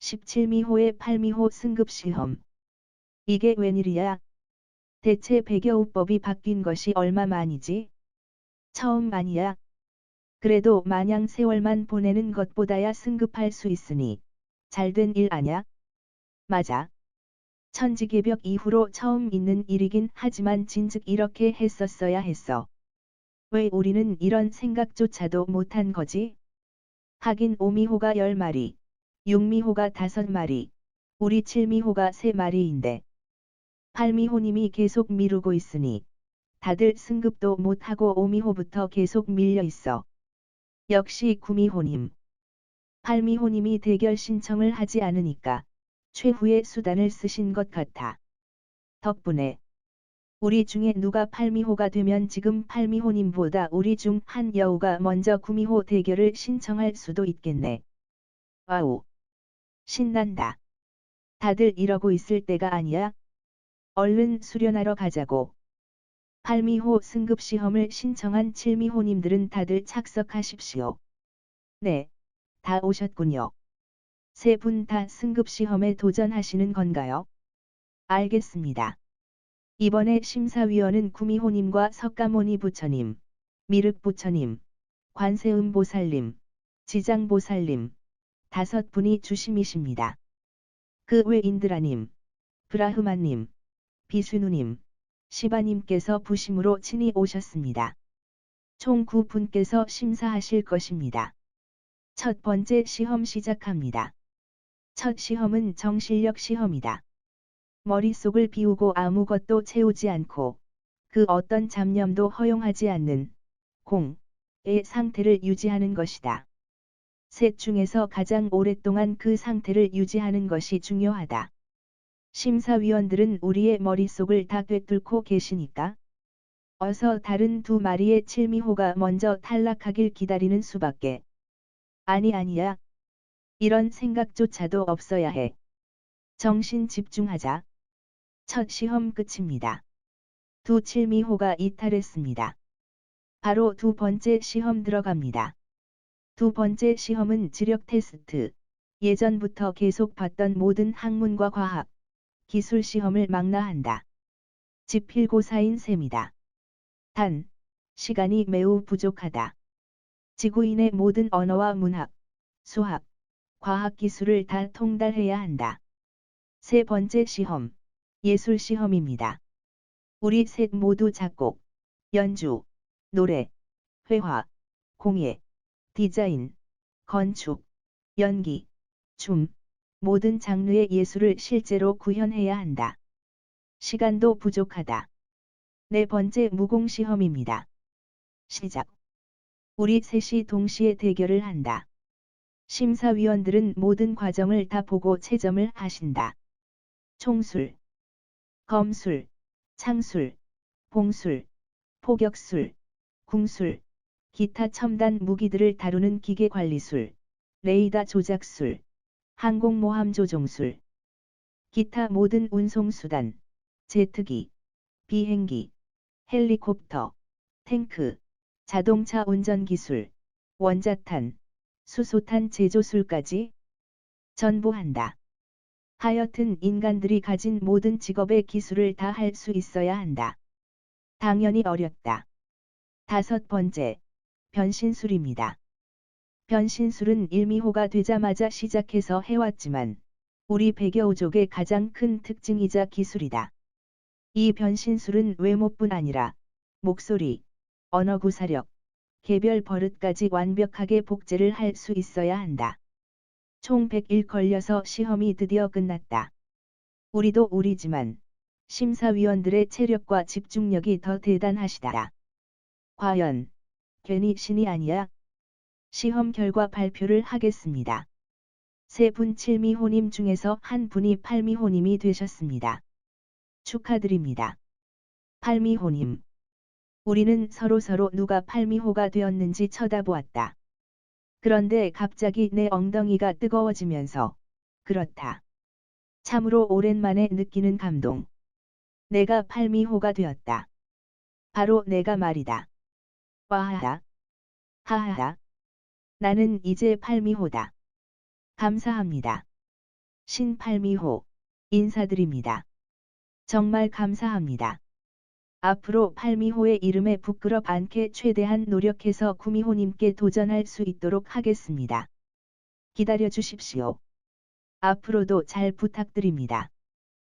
17미호의 8미호 승급시험. 이게 웬일이야? 대체 배겨우법이 바뀐 것이 얼마 만이지? 처음 아니야. 그래도 마냥 세월만 보내는 것보다야 승급할 수 있으니 잘된 일 아냐? 맞아. 천지개벽 이후로 처음 있는 일이긴 하지만 진즉 이렇게 했었어야 했어. 왜 우리는 이런 생각조차도 못한 거지? 하긴 오미호가 10마리, 6미호가 5마리, 우리 7미호가 3마리인데. 8미호님이 계속 미루고 있으니 다들 승급도 못하고 오미호부터 계속 밀려 있어. 역시 구미호님. 8미호님이 대결 신청을 하지 않으니까 최후의 수단을 쓰신 것 같아. 덕분에 우리 중에 누가 8미호가 되면 지금 8미호님보다 우리 중 한 여우가 먼저 구미호 대결을 신청할 수도 있겠네. 와우. 신난다. 다들 이러고 있을 때가 아니야? 얼른 수련하러 가자고. 8미호 승급 시험을 신청한 7미호님들은 다들 착석하십시오. 네, 다 오셨군요. 세 분 다 승급 시험에 도전하시는 건가요? 알겠습니다. 이번에 심사위원은 구미호님과 석가모니 부처님, 미륵 부처님, 관세음 보살님, 지장 보살님, 다섯 분이 주심이십니다. 그 외 인드라님, 브라흐마님, 비스누님, 시바님께서 부심으로 친히 오셨습니다. 총 9분께서 심사하실 것입니다. 첫 번째 시험 시작합니다. 첫 시험은 정실력 시험이다. 머릿속을 비우고 아무것도 채우지 않고 그 어떤 잡념도 허용하지 않는 공의 상태를 유지하는 것이다. 셋 중에서 가장 오랫동안 그 상태를 유지하는 것이 중요하다. 심사위원들은 우리의 머릿속을 다 꿰뚫고 계시니까 어서 다른 두 마리의 칠미호가 먼저 탈락하길 기다리는 수밖에. 아니 아니야. 이런 생각조차도 없어야 해. 정신 집중하자. 첫 시험 끝입니다. 두 칠미호가 이탈했습니다. 바로 두 번째 시험 들어갑니다. 두 번째 시험은 지력 테스트. 예전부터 계속 봤던 모든 학문과 과학, 기술 시험을 망라한다. 지필고사인 셈이다. 단, 시간이 매우 부족하다. 지구인의 모든 언어와 문학, 수학, 과학 기술을 다 통달해야 한다. 세 번째 시험, 예술 시험입니다. 우리 셋 모두 작곡, 연주, 노래, 회화, 공예, 디자인, 건축, 연기, 춤, 모든 장르의 예술을 실제로 구현해야 한다. 시간도 부족하다. 네 번째 무공시험입니다. 시작. 우리 셋이 동시에 대결을 한다. 심사위원들은 모든 과정을 다 보고 채점을 하신다. 총술, 검술, 창술, 봉술, 포격술, 궁술, 기타 첨단 무기들을 다루는 기계 관리술, 레이더 조작술, 항공모함 조종술, 기타 모든 운송수단, 제트기, 비행기, 헬리콥터, 탱크, 자동차 운전기술, 원자탄, 수소탄 제조술까지 전부 한다. 하여튼 인간들이 가진 모든 직업의 기술을 다 할 수 있어야 한다. 당연히 어렵다. 다섯 번째, 변신술입니다. 변신술은 일미호가 되자마자 시작해서 해왔지만 우리 백여우족의 가장 큰 특징이자 기술이다. 이 변신술은 외모뿐 아니라 목소리, 언어 구사력, 개별 버릇까지 완벽하게 복제를 할 수 있어야 한다. 총 100일 걸려서 시험이 드디어 끝났다. 우리도 우리지만 심사위원들의 체력과 집중력이 더 대단하시다. 과연 괜히 신이 아니야? 시험 결과 발표를 하겠습니다. 세 분 7미호님 중에서 한 분이 8미호님이 되셨습니다. 축하드립니다. 8미호님. 우리는 서로서로 누가 8미호가 되었는지 쳐다보았다. 그런데 갑자기 내 엉덩이가 뜨거워지면서 그렇다. 참으로 오랜만에 느끼는 감동. 내가 8미호가 되었다. 바로 내가 말이다. 와하하. 하하하. 나는 이제 8미호다. 감사합니다. 신팔미호 인사드립니다. 정말 감사합니다. 앞으로 팔미호의 이름에 부끄럽 않게 최대한 노력해서 구미호님께 도전할 수 있도록 하겠습니다. 기다려 주십시오. 앞으로도 잘 부탁드립니다.